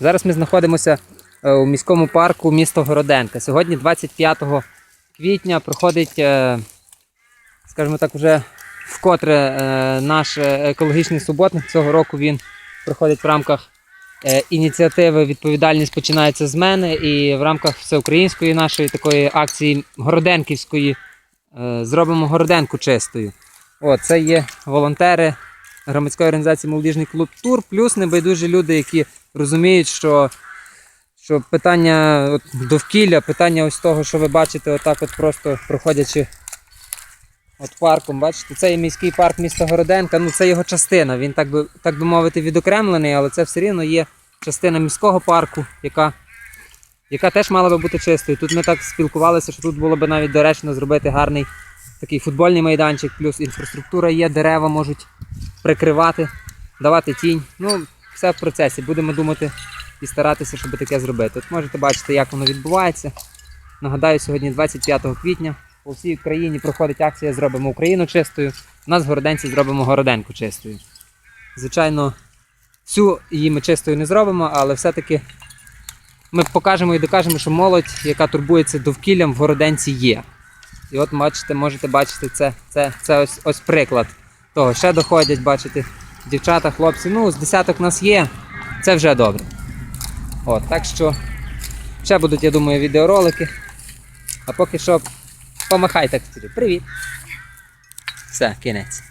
Зараз ми знаходимося е, у міському парку місто Городенка. Сьогодні, 25 квітня, проходить, е, скажімо так, вже вкотре е, наш екологічний суботник. Цього року він проходить в рамках ініціативи Відповідальність починається з мене і в рамках всеукраїнської нашої такої акції Городенківської зробимо Городенку чистою. О, це є волонтери громадської організації Молодіжний клуб Тур, плюс небайдужі люди, які розуміють, що, що питання от, довкілля, питання ось того, що ви бачите, отак от просто проходячи от парком, бачите, це є міський парк міста Городенка, ну це його частина. Він так би, так би мовити, відокремлений, але це все рівно є частина міського парку, яка, яка теж мала би бути чистою. Тут ми так спілкувалися, що тут було б навіть доречно зробити гарний такий футбольний майданчик, плюс інфраструктура є, дерева можуть прикривати, давати тінь. Ну, все в процесі. Будемо думати і старатися, щоб таке зробити. От можете бачити, як воно відбувається. Нагадаю, сьогодні 25 квітня. По всій країні проходить акція Зробимо Україну чистою. У нас в Городенці зробимо Городенку чистою. Звичайно, всю її ми чистою не зробимо, але все-таки ми покажемо і докажемо, що молодь, яка турбується довкіллям, в Городенці є. І от бачите, можете бачити, це, це, це ось, ось приклад того. Ще доходять, бачите, дівчата, хлопці. Ну, з десяток нас є, це вже добре. От, так що ще будуть, я думаю, відеоролики. А поки що помахайте. Привіт. Все, кінець.